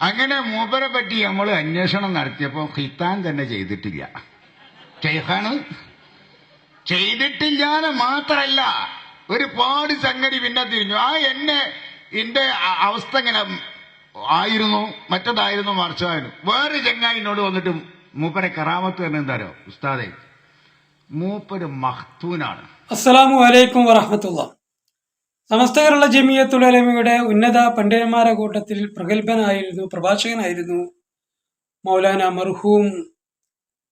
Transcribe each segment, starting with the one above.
അങ്ങനെ മൂപ്പരെ പറ്റി നമ്മൾ അന്വേഷണം നടത്തിയപ്പോൾ ഹിത്താൻ തന്നെ ചെയ്തിട്ടില്ല. ഷെയ്ഖാണ് ചെയ്തിട്ടില്ലാന്ന് മാത്രല്ല ഒരുപാട് സംഗതി പിന്നെ തിരിഞ്ഞു. ആ എന്നെ എന്റെ അവസ്ഥ ഇങ്ങനെ ആയിരുന്നു മറ്റതായിരുന്നു മറിച്ചതായിരുന്നു വേറെ ചെങ്ങായിനോട് വന്നിട്ട് മൂപ്പരെ കറാമത്ത് തന്നെ എന്താരോ ഉസ്താദെ മൂപ്പര് മഹ്തൂനാണ്. അസ്സലാമു അലൈക്കും വറഹമത്തുള്ള സമസ്ത കേരള ജമിയത്തുലമയുടെ ഉന്നത പണ്ഡിതന്മാരുടെ കൂട്ടത്തിൽ പ്രഗത്ഭനായിരുന്നു പ്രഭാഷകനായിരുന്നു മൗലാന മർഹൂം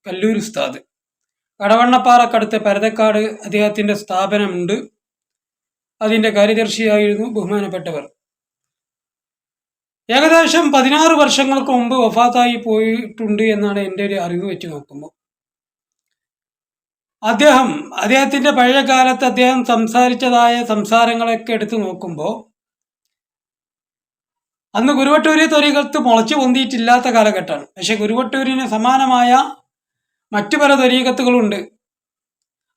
കല്ലൂർ ഉസ്താദ്. കടവണ്ണപ്പാറക്കടുത്ത് പരതക്കാട് അദ്ദേഹത്തിന്റെ സ്ഥാപനമുണ്ട്. അതിന്റെ കാര്യദർശിയായിരുന്നു ബഹുമാനപ്പെട്ടവർ. ഏകദേശം പതിനാറ് വർഷങ്ങൾക്ക് മുമ്പ് വഫാത്തായി പോയിട്ടുണ്ട് എന്നാണ് എന്റെ ഒരു അറിവ് വെച്ച് നോക്കുമ്പോൾ. അദ്ദേഹം അദ്ദേഹത്തിന്റെ പഴയ കാലത്ത് അദ്ദേഹം സംസാരിച്ചതായ സംസാരങ്ങളൊക്കെ എടുത്തു നോക്കുമ്പോൾ അന്ന് ഗുരുവട്ടൂരി തൊരികൾക്ക് മുളച്ചു പൊന്തിയിട്ടില്ലാത്ത കാലഘട്ടമാണ്. പക്ഷെ ഗുരുവട്ടൂരിന് സമാനമായ മറ്റു പല തൊരീകത്തുകളുണ്ട്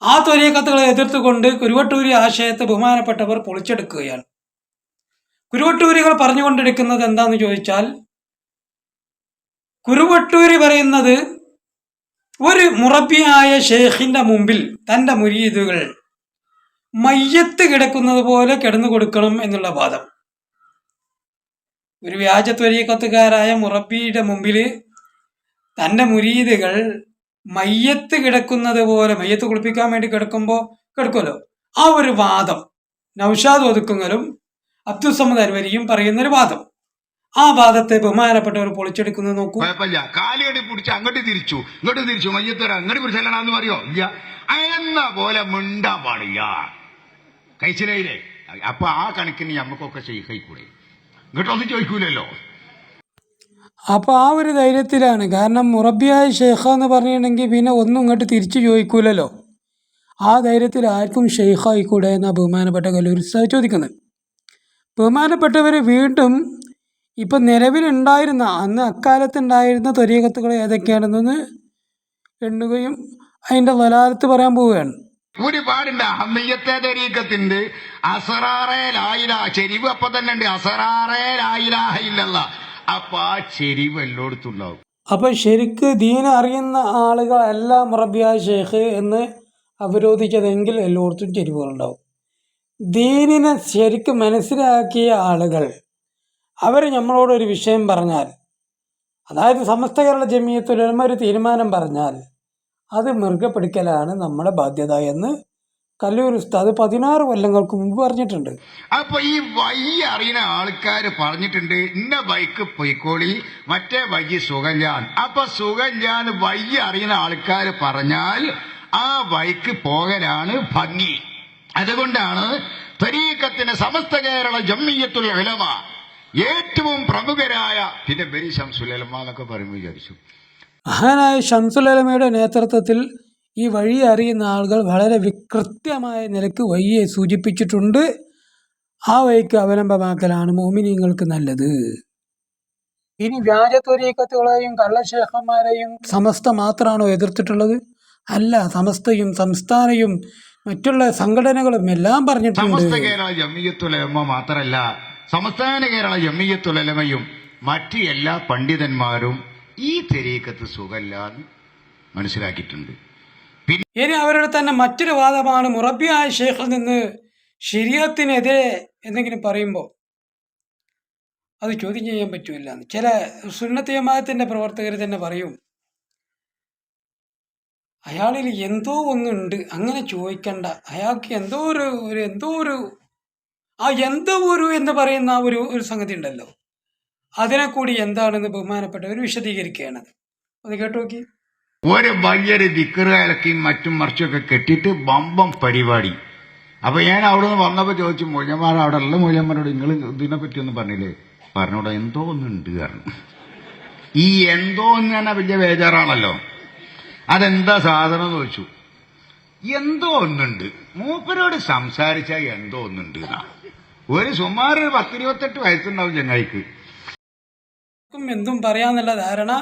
ആ തൊരീകത്തുകളെ എതിർത്തുകൊണ്ട് കുരുവട്ടൂരി ആശയത്തെ ബഹുമാനപ്പെട്ടവർ പൊളിച്ചെടുക്കുകയാണ്. കുരുവട്ടൂരികൾ പറഞ്ഞുകൊണ്ടിരിക്കുന്നത് എന്താന്ന് ചോദിച്ചാൽ കുരുവട്ടൂരി പറയുന്നത് ഒരു മുറബിയായ ഷെയ്ഖിന്റെ മുമ്പിൽ തന്റെ മുരീദുകൾ മയ്യത്ത് കിടക്കുന്നത് പോലെ കിടന്നു കൊടുക്കണം എന്നുള്ള വാദം. ഒരു വ്യാജ ത്വരീക്കത്തുകാരായ മുറബിയുടെ മുമ്പിൽ തന്റെ മുരീദുകൾ മയ്യത്ത് കിടക്കുന്നത് പോലെ മയ്യത്ത് കുളിപ്പിക്കാൻ വേണ്ടി കിടക്കുമ്പോൾ കിടക്കുമല്ലോ? ആ ഒരു വാദം നൌഷാദ് ഒതുക്കുങ്ങലും അബ്ദുസമ്മദ് അൻവരിയും പറയുന്ന ഒരു വാദം. ആ ഭാഗത്തെ ബഹുമാനപ്പെട്ടവർ പൊളിച്ചെടുക്കുന്നത് നോക്കൂ. കുഴപ്പമില്ല. കാലുകടി പിടിച്ച് അങ്ങോട്ട് തിരിച്ചു. ഇങ്ങോട്ട് തിരിച്ചു. മയ്യത്തോര അങ്ങോട്ട് പിടിച്ചല്ലാന്ന് പറയോ ഇല്ല. എന്ന പോലെ മിണ്ടാൻ പാടില്ല. കഴിച്ചില്ലേ? അപ്പൊ ആ കണക്കിന് നമുക്കൊക്കെ ചെയ്യിക്കൂടെ? ഇങ്ങോട്ടൊന്നും ചോദിക്കൂലല്ലോ. അപ്പോൾ ആ ഒരു ധൈര്യത്തിലാണ്. കാരണം മുറബിയായ ഷെയ്ഖ എന്ന് പറഞ്ഞിട്ടുണ്ടെങ്കിൽ പിന്നെ ഒന്നും ഇങ്ങോട്ട് തിരിച്ചു ചോദിക്കൂലല്ലോ. ആ ധൈര്യത്തിൽ ആർക്കും ഷെയ്ഖായിക്കൂടെ എന്നാ ബഹുമാനപ്പെട്ട കല്ലൂർ ചോദിക്കുന്നത്. ബഹുമാനപ്പെട്ടവർ വീണ്ടും ഇപ്പം നിലവിലുണ്ടായിരുന്ന അന്ന് അക്കാലത്തുണ്ടായിരുന്ന ത്വരീകത്തുകൾ ഏതൊക്കെയാണെന്നൊന്ന് എണ്ണുകയും അതിന്റെ വലാലത്ത് പറയാൻ പോവുകയാണ്. ഒരു പാടുണ്ട് അഹമ്മയ്യത്തെ തരീക്കത്തിന്റെ അസറാറേ ലായില ചെരിവ് അപ്പൊ തന്നെ ഉണ്ട്. അസറാറേ ലായിലാഹ ഇല്ലല്ല. അപ്പൊ ആ ചെരിവ് എല്ലായിടത്തും ഉണ്ടാവും. അപ്പോൾ ശരിക്ക് ദീന അറിയുന്ന ആളുകളെല്ലാം റബിയ ഷെയ്ഖ് എന്ന് അവരോധിച്ചതെങ്കിൽ എല്ലായിടത്തും ചെരിവുകളുണ്ടാവും. ദീനിനെ ശരിക്കും മനസ്സിലാക്കിയ ആളുകൾ അവർ നമ്മളോടൊരു വിഷയം പറഞ്ഞാൽ അതായത് സമസ്ത കേരള ജമീയത്തുലമ ഒരു തീരുമാനം പറഞ്ഞാൽ അത് മുറുകെ പിടിക്കലാണ് നമ്മുടെ ബാധ്യത എന്ന് കല്ലൂർ ഉസ്താദ് പതിനാറ് കൊല്ലങ്ങൾക്ക് മുമ്പ് പറഞ്ഞിട്ടുണ്ട്. അപ്പൊ ഈ വൈ അറിയുന്ന ആൾക്കാർ പറഞ്ഞിട്ടുണ്ട് ഇന്ന ബൈക്ക് പൊയ്ക്കോളി മറ്റേ വഴി സുഖല്ലാൻ അപ്പൊ സുഖല്ലാന്ന് വൈ അറിയുന്ന ആൾക്കാർ പറഞ്ഞാൽ ആ ബൈക്ക് പോകലാണ് ഭംഗി. അതുകൊണ്ടാണ് തരീക്കത്തിന് സമസ്ത കേരള ജമ്മിയത്തുൽ ഉലമ ഏറ്റവും പ്രമുഖരായ പിന്നെ ബരി ശംസുലമ എന്നൊക്കെ പറയുമ്പോൾ വിചാരിച്ചു. മഹാനായ ഷംസുലമയുടെ നേതൃത്വത്തിൽ ഈ വഴി അറിയുന്ന ആളുകൾ വളരെ വികൃത്യമായ നിലയ്ക്ക് വഴിയെ സൂചിപ്പിച്ചിട്ടുണ്ട്. ആ വഴിക്ക് അവലംബമാക്കലാണ് മോമിനിയങ്ങൾക്ക് നല്ലത്. ഇനി വ്യാജ വ്യാജത്വരീക്കത്തുകളെയും കള്ളശേഖന്മാരെയും സമസ്ത മാത്രമാണോ എതിർത്തിട്ടുള്ളത്? അല്ല സമസ്തയും സംസ്ഥാനയും മറ്റുള്ള സംഘടനകളും എല്ലാം പറഞ്ഞിട്ടുണ്ട്. മാത്രല്ല സംസ്ഥാന കേരള ജമ്മിയത്തുലമയും മറ്റ് എല്ലാ പണ്ഡിതന്മാരും ഈ തെരീക്കത്ത് സുഖല്ലാന്ന് മനസ്സിലാക്കിയിട്ടുണ്ട് ഇനി അവരുടെ തന്നെ മറ്റൊരു വാദമാണ് മുറബിയായ ഷേഖിൽ നിന്ന് ശരീരത്തിനെതിരെ എന്തെങ്കിലും പറയുമ്പോൾ അത് ചോദ്യം ചെയ്യാൻ പറ്റൂല. ചില സുന്നത്ത് ജമാഅത്തിന്റെ പ്രവർത്തകർ തന്നെ പറയും അയാളിൽ എന്തോ ഒന്നുണ്ട് അങ്ങനെ ചോദിക്കണ്ട അയാൾക്ക് എന്തോ ഒരു എന്തോ ഒരു ആ എന്തോ ഒരു എന്ന് പറയുന്ന ഒരു ഒരു സംഗതി ഉണ്ടല്ലോ. അതിനെ കൂടി എന്താണെന്ന് ബഹുമാനപ്പെട്ടവർ വിശദീകരിക്കുകയാണത് അത് കേട്ടു നോക്കി. ഒരു വലിയൊരു ദിക്കറുകാരൊക്കെയും മറ്റും മറിച്ചൊക്കെ കെട്ടിയിട്ട് ബമ്പം പരിപാടി. അപ്പൊ ഞാൻ അവിടെ നിന്ന് വന്നപ്പോ ചോദിച്ചു മൂല്യന്മാർ അവിടെ ഉള്ള മൂല്യന്മാരോട് നിങ്ങൾ ഇതിനെ പറ്റി ഒന്നും പറഞ്ഞില്ലേ പറഞ്ഞോടെ എന്തോ ഒന്നുണ്ട് കാരണം. ഈ എന്തോ എന്ന് തന്നെ വലിയ ബേജാറാണല്ലോ. അതെന്താ സാധനം ചോദിച്ചു. എന്തോ ഒന്നുണ്ട്. മൂപ്പരോട് സംസാരിച്ചാൽ എന്തോ ഒന്നുണ്ട് എന്നാ. ഒരു സുമാർ ഒരു പത്തിരുപത്തെട്ട് വയസ്സുണ്ടാവും ചങ്ങായിക്ക്. ക്കും എന്തും പറയാന്നുള്ള ധാരണ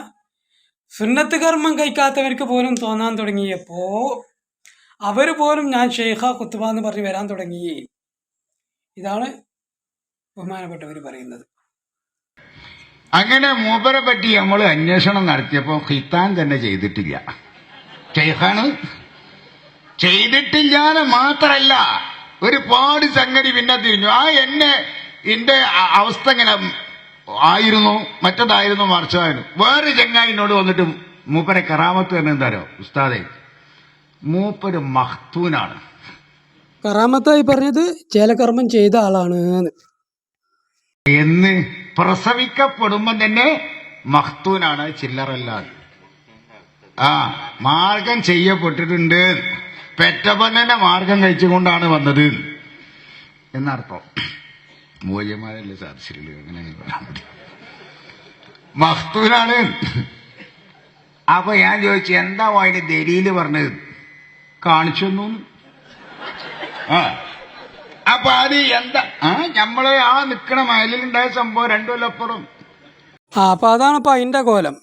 സുന്നത്ത് കർമ്മം കഴിക്കാത്തവർക്ക് പോലും തോന്നാൻ തുടങ്ങിയപ്പോ അവർ പോലും ഞാൻ ഷെയ്ഖ കുത്തുബ എന്ന് പറഞ്ഞ് വരാൻ തുടങ്ങി. ഇതാണ് ബഹുമാനപ്പെട്ടവർ പറയുന്നത്. അങ്ങനെ മൂപ്പരെ പറ്റി നമ്മൾ അന്വേഷണം നടത്തിയപ്പോൾ ഹിത്താൻ തന്നെ ചെയ്തിട്ടില്ല. ചെയ്തിട്ടില്ല മാത്രല്ല. ഒരുപാട് സംഗതി പിന്നെ തിരിഞ്ഞു. ആ എന്നെ എന്റെ അവസ്ഥ ഇങ്ങനെ ആയിരുന്നു മറ്റതായിരുന്നു മറിച്ചതായിരുന്നു വേറെ ചങ്ങായിനോട് വന്നിട്ട് മൂപ്പരെ കറാമത്ത് തന്നെ എന്താരോ ഉസ്താദെ മൂപ്പര് മഹ്തൂനാണ്. കറാമത്തായി പറഞ്ഞത് ചേലകർമ്മം ചെയ്ത ആളാണ് എന്ന്. പ്രസവിക്കപ്പെടുമ്പോ പ്രസവിക്കപ്പെടുമ്പം തന്നെ മഹ്തൂനാണ് ചില്ലറല്ലാതെ ആ മാർഗം ചെയ്യപ്പെട്ടിട്ടുണ്ട് പെറ്റപ്പൻ തന്നെ മാർഗം കഴിച്ചുകൊണ്ടാണ് വന്നത്. എന്നർത്ഥം മൂല്യമാരല്ലേ സാധിച്ചില്ല അങ്ങനെ പറയാൻ പറ്റും. അപ്പൊ ഞാൻ ചോദിച്ചു എന്താ അതിന്റെ ദലീൽ പറഞ്ഞത്? കാണിച്ചു തന്നു. ആ. അപ്പൊ അത് എന്താ? ആ നമ്മളെ ആ നിക്കണ മയലിലുണ്ടായ സംഭവം രണ്ടുമല്ലപ്പുറം ആ അപ്പോൾ അതാണ് ഇപ്പോൾ അതിന്റെ കോലം.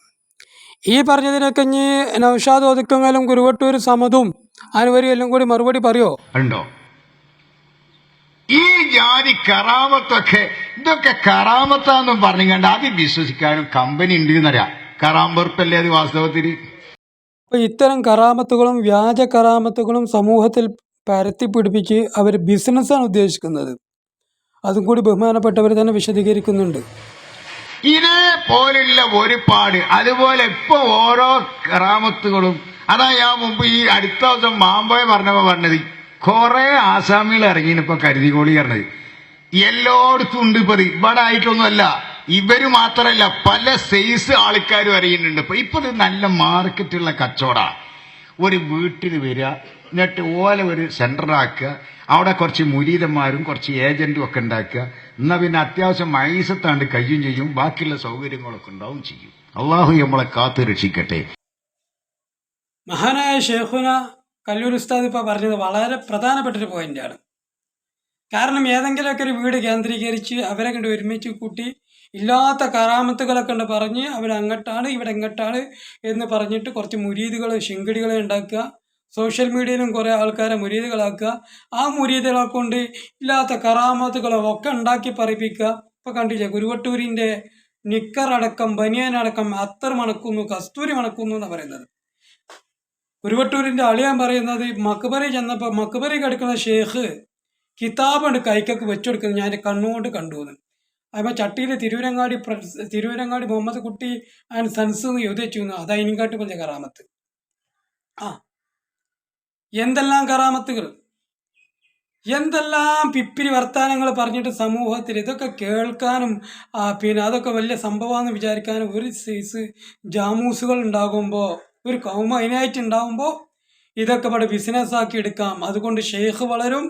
ഈ പറഞ്ഞതിനൊക്കെ ഇനി നൗഷാദ് ഒതുക്കങ്ങളും ഗുരുവട്ടൂർ സമതും അനുവരും എല്ലാം കൂടി മറുപടി പറയോ? ഉണ്ടോ? ഈ ജാതി കറാമത്തൊക്കെ ഇതൊക്കെ കറാമത്താന്നും പറഞ്ഞുകൊണ്ട് അത് വിശ്വസിക്കാനും കമ്പനി ഉണ്ട് എന്നറിയാം. കറാമ്പുറപ്പല്ലേ അത് വാസ്തവത്തിൽ? അപ്പോൾ ഇത്തരം കറാമത്തുകളും വ്യാജ കറാമത്തുകളും സമൂഹത്തിൽ പരത്തി പിടിപ്പിച്ച് അവർ ബിസിനസ്സാണ് ഉദ്ദേശിക്കുന്നത്. അതും കൂടി ബഹുമാനപ്പെട്ടവർ തന്നെ വിശദീകരിക്കുന്നുണ്ട്. ഇതേപോലുള്ള ഒരുപാട് അതുപോലെ ഇപ്പൊ ഓരോ കറാമത്തുകളും അതാ ഞാൻ മുമ്പ് ഈ അടുത്ത ദിവസം മാമ്പോയെ പറഞ്ഞപ്പോ പറഞ്ഞത് കുറെ ആസാമികൾ ഇറങ്ങിയിപ്പോ കരുതി കരുതികോളി പറഞ്ഞത്. എല്ലായിടത്തും ഉണ്ട് ഇപ്പൊ ഇവിടെ ആയിട്ടൊന്നുമല്ല. ഇവർ മാത്രമല്ല പല സൈസ് ആൾക്കാരും അറിയുന്നുണ്ട് ഇപ്പൊ. ഇപ്പൊ നല്ല മാർക്കറ്റുള്ള കച്ചവടാ. ഒരു വീട്ടിൽ വരിക എന്നിട്ട് ഓലെ ഒരു സെന്റർ ആക്കുക അവിടെ കുറച്ച് മുരീതന്മാരും കുറച്ച് ഏജന്റും ഒക്കെ ഉണ്ടാക്കുക. എന്നാ പിന്നെ അത്യാവശ്യം മൈസത്താണ്ട് കഴിയും ചെയ്യും ബാക്കിയുള്ള സൗകര്യങ്ങളൊക്കെ ഉണ്ടാവും ചെയ്യും. അള്ളാഹു നമ്മളെ കാത്തു രക്ഷിക്കട്ടെ. മഹാനായ ഷേഖുന കല്ലൂർ ഉസ്താദ് ഇപ്പോൾ പറഞ്ഞത് വളരെ പ്രധാനപ്പെട്ടൊരു പോയിന്റാണ്. കാരണം ഏതെങ്കിലുമൊക്കെ ഒരു വീട് കേന്ദ്രീകരിച്ച് അവരെ കണ്ട് ഒരുമിച്ച് കൂട്ടി ഇല്ലാത്ത കറാമത്തുകളൊക്കെ ഉണ്ട് പറഞ്ഞ് അവരങ്ങോട്ടാണ് ഇവിടെ ഇങ്ങോട്ടാണ് എന്ന് പറഞ്ഞിട്ട് കുറച്ച് മുരീദുകളെ ശിങ്കടികളെ ഉണ്ടാക്കുക സോഷ്യൽ മീഡിയയിലും കുറേ ആൾക്കാരെ മുരീദുകളാക്കുക ആ മുരീദുകളെ കൊണ്ട് ഇല്ലാത്ത കറാമത്തുകളും ഒക്കെ ഉണ്ടാക്കി പറയിപ്പിക്കുക. ഇപ്പോൾ കണ്ടില്ലേ ഗുരുവട്ടൂരിന്റെ നിക്കറടക്കം ബനിയനടക്കം അത്തർ മണക്കുന്നു കസ്തൂരി മണക്കുന്നു എന്നാണ് പറയുന്നത്. ഉരുവട്ടൂരിന്റെ അളിയാൻ പറയുന്നത് മക്ബറി ചെന്നപ്പോൾ മക്ബറി കിടക്കുന്ന ഷേഖ് കിതാബാണ് കൈക്കൊക്കെ വെച്ചുകൊടുക്കുന്നത് ഞാൻ കണ്ണുകൊണ്ട് കണ്ടു എന്ന് അപ്പോൾ ചട്ടിയിൽ തിരുവരങ്ങാടി തിരുവരങ്ങാടി മുഹമ്മദ് കുട്ടി ആൻഡ് സൻസ് എന്ന് എഴുതി വെച്ചു അത് പറഞ്ഞ വലിയ കറാമത്ത്. ആ. എന്തെല്ലാം കറാമത്തുകൾ? എന്തെല്ലാം പിപ്പിരി വർത്തമാനങ്ങൾ പറഞ്ഞിട്ട് സമൂഹത്തിൽ ഇതൊക്കെ കേൾക്കാനും പിന്നെ അതൊക്കെ വലിയ സംഭവമാണെന്ന് വിചാരിക്കാനും ഒരു സൈസ് ജാമൂസുകൾ ഉണ്ടാകുമ്പോൾ ഒരു കൗമ അതിനായിട്ട് ഉണ്ടാകുമ്പോൾ ഇതൊക്കെ ഇവിടെ ബിസിനസ്സാക്കി എടുക്കാം. അതുകൊണ്ട് ഷെയ്ഖ് വളരും.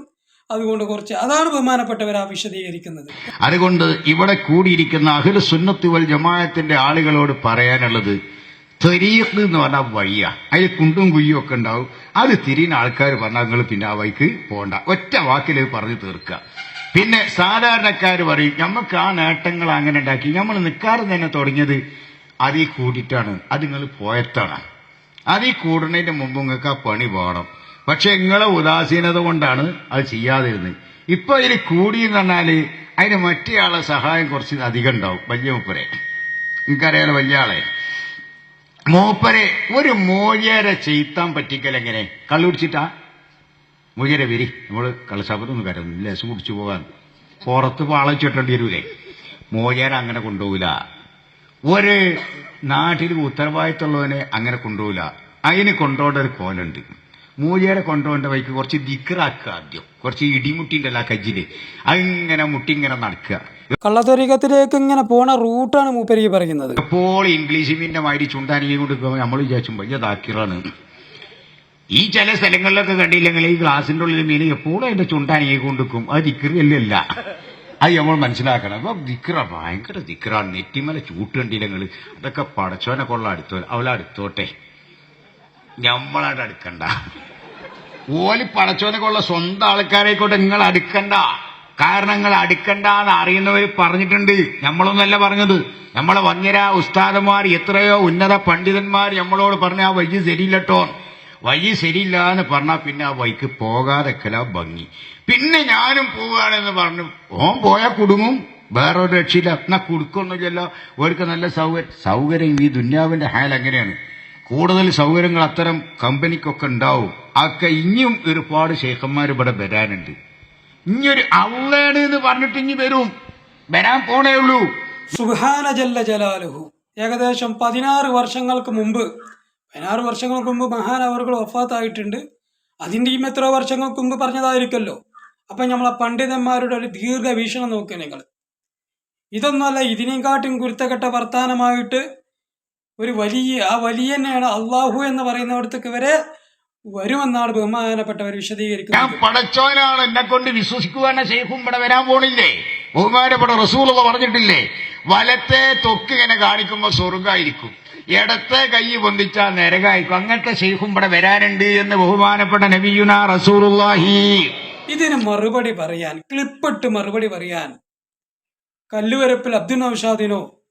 അതുകൊണ്ട് കുറച്ച് അതാണ് ബഹുമാനപ്പെട്ടവർ ആ വിശദീകരിക്കുന്നത്. അതുകൊണ്ട് ഇവിടെ കൂടിയിരിക്കുന്ന അഖിൽ സുന്നത്തു വൽ ജമാഅത്തിന്റെ ആളുകളോട് പറയാനുള്ളത് തെരീഖ് എന്ന് പറഞ്ഞാൽ വഴിയ അതിൽ കുണ്ടും കുയ്യും ഒക്കെ ഉണ്ടാവും. അത് തിരിയുന്ന ആൾക്കാർ പറഞ്ഞാൽ നിങ്ങൾ പിന്നെ ആ വഴിക്ക് പോകണ്ട. ഒറ്റ വാക്കിൽ പറഞ്ഞു തീർക്കുക. പിന്നെ സാധാരണക്കാർ പറയും നമുക്ക് ആ നേട്ടങ്ങൾ അങ്ങനെ ഉണ്ടാക്കി. നമ്മൾ നിൽക്കാറ് തന്നെ തുടങ്ങിയത് അതിൽ കൂടിയിട്ടാണ്. അത് നിങ്ങൾ പോയത്താണ്. അതിൽ കൂടുന്നതിന്റെ മുമ്പ് നിങ്ങൾക്ക് ആ പണി പോകണം പക്ഷെ നിങ്ങളെ ഉദാസീനത കൊണ്ടാണ് അത് ചെയ്യാതിരുന്നത് ഇപ്പൊ കൂടി എന്ന് പറഞ്ഞാൽ അതിന് മറ്റേ സഹായം കുറച്ച് അധികം ഉണ്ടാവും. വലിയ മൂപ്പരെ. നിങ്ങൾക്കറിയാലോ വലിയ ആളെ. മൂപ്പരെ ഒരു മോചേരെ ചെയ്ത്താൻ പറ്റിക്കൽ എങ്ങനെ? കള്ളുപിടിച്ചിട്ടാ മോചേരെ വരി. നമ്മൾ കള്ളശാപത്തൊന്നും കരുതുന്നു ലേശം കുടിച്ചു പോകാൻ. പുറത്ത് പാളം ചുട്ടേണ്ടി വരൂലേ? മോചര അങ്ങനെ കൊണ്ടുപോകില്ല ഒരു നാട്ടിൽ ഉത്തരവാദിത്തമുള്ളവനെ അങ്ങനെ കൊണ്ടുപോകില്ല. അതിന് കൊണ്ടുപോകേണ്ട ഒരു കോലുണ്ട്. മൂലയുടെ കൊണ്ടുപോകേണ്ട വൈക്ക് കുറച്ച് ദിക്കറാക്കുക ആദ്യം. കുറച്ച് ഇടിമുട്ടിണ്ടല്ല കജ്ജിൽ. അങ്ങനെ മുട്ടി ഇങ്ങനെ നടക്കുക. കള്ളത്തൊരീക്കത്തിലേക്ക് ഇങ്ങനെ പോണ റൂട്ടാണ് മൂപ്പരിക്ക് പറയുന്നത്. ഇപ്പോൾ ഇംഗ്ലീഷ് പിന്നെ മാതിരി ചുണ്ടാനിയെ കൊണ്ട് നമ്മൾ വിചാരിച്ചു വലിയ ദാക്കിറാണ്. ഈ ചില സ്ഥലങ്ങളിലൊക്കെ കണ്ടില്ലെങ്കിൽ ഈ ഗ്ലാസിന്റെ ഉള്ളിൽ മീൻ എപ്പോഴും അതിന്റെ ചുണ്ടാനിയെ കൊണ്ടിരിക്കും അത് ദിക്കറിയല്ല അത് നമ്മൾ മനസ്സിലാക്കണം. അപ്പൊ ദിക്ര ഭയങ്കര ദിക്ര. നെറ്റിമല ചൂട്ട് കണ്ടില്ലെങ്കിൽ അതൊക്കെ പടച്ചോനെ കൊള്ള അടുത്തോ അവളെ അടുത്തോട്ടെ. ഞമ്മളായിട്ട് അടുക്കണ്ട. ഓൽ പടച്ചോനെ കൊള്ള സ്വന്തം ആൾക്കാരെക്കോട്ടെ നിങ്ങൾ അടുക്കണ്ട. കാരണം നിങ്ങൾ അടുക്കണ്ട എന്ന് അറിയുന്നവർ പറഞ്ഞിട്ടുണ്ട് നമ്മളൊന്നല്ല പറഞ്ഞത്. നമ്മളെ വങ്ങര ഉസ്താദന്മാർ എത്രയോ ഉന്നത പണ്ഡിതന്മാർ നമ്മളോട് പറഞ്ഞ ആ വഴി ശരിയില്ലട്ടോ. വഴി ശരിയില്ല എന്ന് പറഞ്ഞാൽ പിന്നെ ആ വഴിക്ക് പോകാതെക്കല ഭംഗി. പിന്നെ ഞാനും പോവുകയാണെന്ന് പറഞ്ഞു. ഓൻ പോയ കുടുങ്ങും. വേറെ ഒരു രക്ഷയില്ല. എന്നാ കുടുക്കൊന്നുമില്ലല്ലോ. ഓർക്ക് നല്ല സൗകര്യം സൗകര്യം ഈ ദുന്യാവിന്റെ ഹാൽ എങ്ങനെയാണ്? കൂടുതൽ സൗകര്യങ്ങൾ അത്തരം കമ്പനിക്കൊക്കെ ഉണ്ടാവും. അതൊക്കെ ഇനിയും ഒരുപാട് ശേഖന്മാർ ഇവിടെ വരാനുണ്ട്. ഇനിയൊരു അവളാണ് എന്ന് പറഞ്ഞിട്ട് ഇനി വരും. വരാൻ പോണേ ഉള്ളൂ. സുഹാന ജല്ല ജലാലുഹു. ഏകദേശം പതിനാറ് വർഷങ്ങൾക്ക് മുമ്പ് പതിനാറ് വർഷങ്ങൾക്ക് മുമ്പ് മഹാൻ അവർകൾ വഫാത്തായിട്ടുണ്ട്. അതിന്റെയും എത്ര വർഷങ്ങൾക്ക് മുമ്പ് പറഞ്ഞതായിരിക്കുമല്ലോ. അപ്പം നമ്മളെ പണ്ഡിതന്മാരുടെ ഒരു ദീർഘവീക്ഷണം നോക്കുക നിങ്ങൾ. ഇതൊന്നുമല്ല ഇതിനെക്കാട്ടും കുരുത്തക്കെട്ട വർത്തമാനമായിട്ട് ഒരു വലിയ ആ വലിയ തന്നെയാണ് അള്ളാഹു എന്ന് പറയുന്നിടത്തേക്ക് വരെ വരുമെന്നാണ് ബഹുമാനപ്പെട്ടവർ ഞാൻ വിശദീകരിക്കുന്നത് പടച്ചോനാണ് എന്നെ കൊണ്ട് വിശ്വസിക്കുവാനെ ശേഖും ഇവിടെ വരാൻ പോണില്ലേ? ബഹുമാനപ്പെട്ട റസൂൾ പറഞ്ഞിട്ടില്ലേ വലത്തെ തൊക്ക് ഇങ്ങനെ കാണിക്കുമ്പോ സ്വർഗായിരിക്കും ഇടത്തെ കൈ പൊന്തിച്ചാൽ നരകായിക്കും. അങ്ങനത്തെ ശേഖും ഇവിടെ വരാനുണ്ട് എന്ന് ബഹുമാനപ്പെട്ട നബിയുന റസൂറുല്ലാഹി ഇതിന് മറുപടി പറയാൻ ക്ലിപ്പിട്ട് മറുപടി പറയാൻ കല്ലുവരപ്പിൽ അബ്ദുൽ നൌഷാദിനോ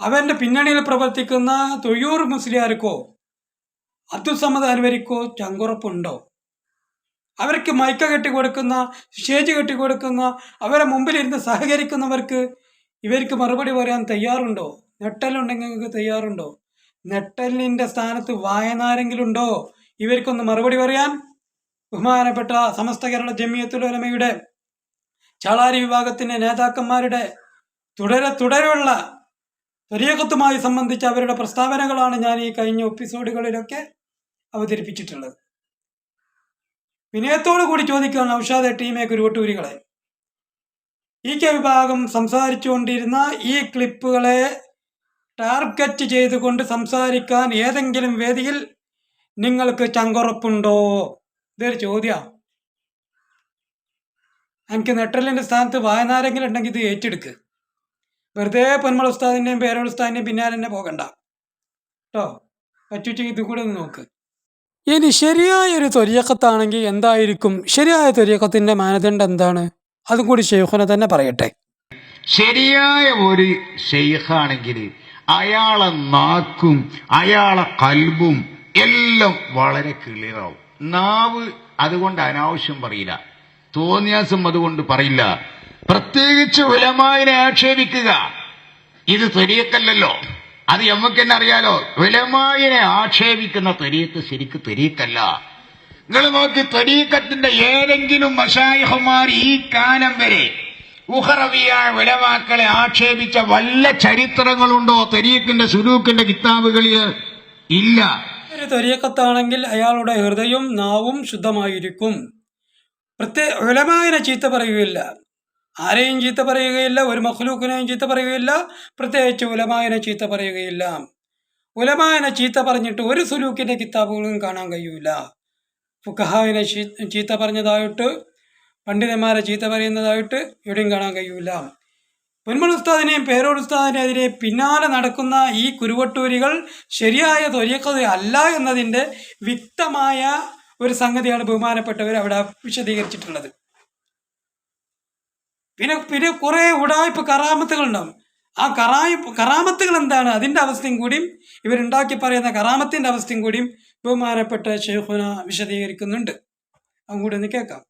അവന്റെ പിന്നണിയിൽ പ്രവർത്തിക്കുന്ന തൊഴൂർ മുസ്ലിയാർക്കോ അബ്ദുൽ സമദ് അൻവരിക്കോ ചങ്കുറപ്പുണ്ടോ? അവർക്ക് മൈക്ക കെട്ടി കൊടുക്കുന്ന സ്റ്റേജ് കെട്ടി കൊടുക്കുന്ന അവരെ മുമ്പിലിരുന്ന് സഹകരിക്കുന്നവർക്ക് ഇവർക്ക് മറുപടി പറയാൻ തയ്യാറുണ്ടോ? നെട്ടലുണ്ടെങ്കിൽ നിങ്ങൾക്ക് തയ്യാറുണ്ടോ? നെട്ടലിന്റെ സ്ഥാനത്ത് വായനാരെങ്കിലും ഉണ്ടോ ഇവർക്കൊന്ന് മറുപടി പറയാൻ ബഹുമാനപ്പെട്ട സമസ്ത കേരള ജമിയത്തുലമയുടെ ചാളാരി വിഭാഗത്തിന്റെ നേതാക്കന്മാരുടെ തുടരെ തുടരെയുള്ള ത്വരീകത്തുമായി സംബന്ധിച്ച അവരുടെ പ്രസ്താവനകളാണ് ഞാൻ ഈ കഴിഞ്ഞ എപ്പിസോഡുകളിലൊക്കെ അവതരിപ്പിച്ചിട്ടുള്ളത്. വിനയത്തോടു കൂടി ചോദിക്കുകയാണ് ഔഷാദ ടീമെ കുരുവട്ടൂരികളെ ഈ കെ വിഭാഗം സംസാരിച്ചുകൊണ്ടിരുന്ന ഈ ക്ലിപ്പുകളെ ടാർഗറ്റ് ചെയ്തുകൊണ്ട് സംസാരിക്കാൻ ഏതെങ്കിലും വേദിയിൽ നിങ്ങൾക്ക് ചങ്കുറപ്പുണ്ടോ? ഇതൊരു ചോദ്യ. എനിക്ക് നെട്ടലിന്റെ സ്ഥാനത്ത് വായനാരെങ്കിലും ഉണ്ടെങ്കിൽ ഇത് ഏറ്റെടുക്ക്. വെറുതെ പൊന്മള ഉസ്താദിന്റെയും പേരോൾ ഉസ്താദിന്റെയും പിന്നാലെ തന്നെ പോകണ്ട. കേട്ടോ പറ്റുച്ചെങ്കിൽ ഇത് കൂടെ ഒന്ന് നോക്ക്. ഇനി ശരിയായ ഒരു തൊരിയക്കത്താണെങ്കിൽ എന്തായിരിക്കും? ശരിയായ തൊരിയക്കത്തിന്റെ മാനദണ്ഡം എന്താണ്? അതും കൂടി ഷെയ്ഖുനെ തന്നെ പറയട്ടെ. ശരിയായ ഒരു ഷെയ്ഖാണെങ്കിൽ അയാളെ നാക്കും അയാളെ കൽബും എല്ലാം വളരെ ക്ലിയറാവും നാവ് അതുകൊണ്ട് അനാവശ്യം പറയില്ല. തോന്നിയാസം അതുകൊണ്ട് പറയില്ല. പ്രത്യേകിച്ച് ഉലമാവിനെ ആക്ഷേപിക്കുക. ഇത് തെരിയക്കല്ലല്ലോ അത് നമുക്ക് തന്നെ അറിയാലോ. ഉലമാവിനെ ആക്ഷേപിക്കുന്ന തെരിയത്ത് ശരിക്ക് തെരിയക്കല്ല നിങ്ങൾ നോക്കി തെരീക്കത്തിന്റെ ഏതെങ്കിലും മഷായഹുമാർ ഈ കാലം വരെ ഉഹറവിയായ വിലവാക്കളെ ആക്ഷേപിച്ച വല്ല ചരിത്രങ്ങളുണ്ടോ തെരീക്കിന്റെ സുലൂക്കിന്റെ കിതാബുകളിൽ? ഇല്ല. ഒരു തെരീക്കത്താണെങ്കിൽ അയാളുടെ ഹൃദയവും നാവും ശുദ്ധമായിരിക്കും. പ്രത്യേക ഉലമാവിനെ ചീത്ത പറയുകയില്ല. ആരെയും ചീത്ത പറയുകയില്ല ഒരു മഖ്ലൂക്കിനെയും ചീത്ത പറയുകയില്ല പ്രത്യേകിച്ച് ഉലമാവിനെ ചീത്ത പറയുകയില്ല. ഉലമാവിനെ ചീത്ത പറഞ്ഞിട്ട് ഒരു സുലൂക്കിന്റെ കിതാബുകളും കാണാൻ കഴിയൂല. ഫുഖഹാവിനെ ചീത്ത പറഞ്ഞതായിട്ട് പണ്ഡിതന്മാരെ ചീത്ത പറയുന്നതായിട്ട് എവിടെയും കാണാൻ കഴിയൂല. പൊന്മൾ ഉസ്താദിനെയും പേരോട് ഉസ്താദിനെതിരെ പിന്നാലെ നടക്കുന്ന ഈ കുരുവട്ടൂരികൾ ശരിയായ തൊരിയക്കഥ അല്ല എന്നതിന്റെ വ്യക്തമായ ഒരു സംഗതിയാണ് ബഹുമാനപ്പെട്ടവർ അവിടെ വിശദീകരിച്ചിട്ടുള്ളത്. പിന്നെ പിന്നെ കുറേ ഉടായ്പ കറാമത്തുകളുണ്ടാവും. ആ കറായ്പ കറാമത്തുകൾ എന്താണ്? അതിന്റെ അവസ്ഥയും കൂടിയും ഇവരുണ്ടാക്കി പറയുന്ന കറാമത്തിന്റെ അവസ്ഥയും കൂടിയും ബഹുമാനപ്പെട്ട ഷെയ്ഖുന വിശദീകരിക്കുന്നുണ്ട്. അങ്ങോട്ട് ഒന്ന് കേൾക്കാം.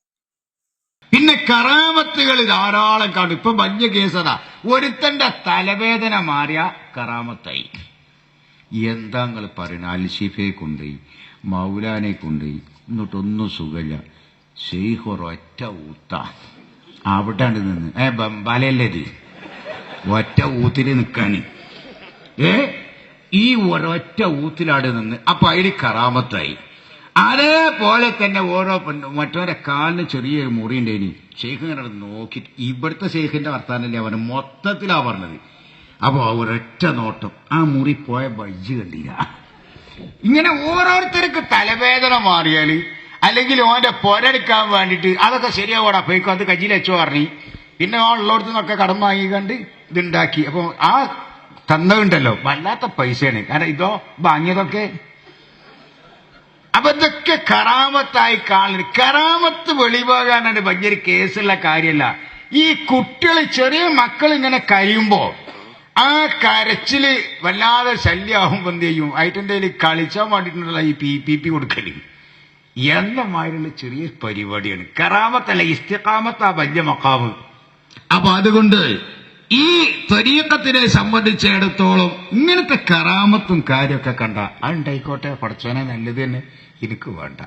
പിന്നെ കറാമത്തുകൾ ധാരാളം കാണും. ഇപ്പൊ വലിയ കേസതാ ഒരുത്തന്റെ തലവേദന മാറിയ കറാമത്തായി. എന്താ നിങ്ങൾ പറയുന്നത്? അൽഷിഫയെ കൊണ്ടുപോയി മൗലാനെ കൊണ്ടുപോയി. എന്നിട്ടൊന്നും സുഖമില്ല. ഒറ്റ ഊത്ത. അവിടെ നിന്ന്. ഏ ബലല്ലേ ഒറ്റ ഊത്തിൽ നിൽക്കാന് ഏ ഈ ഒരൊറ്റ ഊത്തിലാണ് നിന്ന്. അപ്പൊ അതിൽ കറാമത്തായി. അതേപോലെ തന്നെ ഓരോ പെണ്ണ് മറ്റവരെ കാലിന് ചെറിയൊരു മുറി ഉണ്ടേനി ഷെയ്ഖ് ഇങ്ങനെ നോക്കി. ഇവിടുത്തെ ഷെയ്ഖിന്റെ വർത്താനല്ലേ അവന് മൊത്തത്തിലാ പറഞ്ഞത്. അപ്പൊ ഒരൊറ്റ നോട്ടം. ആ മുറി പോയ വഴി കണ്ടില്ല. ഇങ്ങനെ ഓരോരുത്തർക്ക് തലവേദന മാറിയാൽ അല്ലെങ്കിൽ ഓന്റെ പൊരടിക്കാൻ വേണ്ടിട്ട് അതൊക്കെ ശരിയാവോടാ. പോയിക്കോ അത് കയ്യിൽ വെച്ചോ പറഞ്ഞു. പിന്നെ ആ ഉള്ളിടത്തു നിന്നൊക്കെ കടം വാങ്ങിക്കണ്ട് ഇതുണ്ടാക്കി. അപ്പൊ ആ തന്നതുണ്ടല്ലോ. വല്ലാത്ത പൈസയാണ്. കാരണം ഇതോ വാങ്ങിയതൊക്കെ അപ്പൊ ഇതൊക്കെ കറാമത്തായി കാണുന്നു. കറാമത്ത് വെളിവാകാനാണ് വലിയൊരു കേസുള്ള കാര്യമല്ല. ഈ കുട്ടികൾ ചെറിയ മക്കൾ ഇങ്ങനെ കരയുമ്പോ ആ കരച്ചിൽ വല്ലാതെ ശല്യമാകുമ്പോ എന്ത് ചെയ്യും? അതിന്റെ കളിച്ചാൻ വേണ്ടിയിട്ടുള്ള ഈ പി പി പി കൊടുക്കൽ. എന്നമാതിരിയുള്ള ചെറിയ പരിപാടിയാണ്. കറാമത്തല്ല ഇസ്തിഖാമത്ത് ആ വലിയ മക്കാവ് അപ്പൊ അതുകൊണ്ട് ഈ ത്വരീക്കത്തിനെ സംബന്ധിച്ചിടത്തോളം ഇങ്ങനത്തെ കറാമത്തും കാര്യമൊക്കെ കണ്ട. അതുണ്ടായിക്കോട്ടെ പഠിച്ചോനെ നല്ലത് തന്നെ എനിക്ക് വേണ്ട.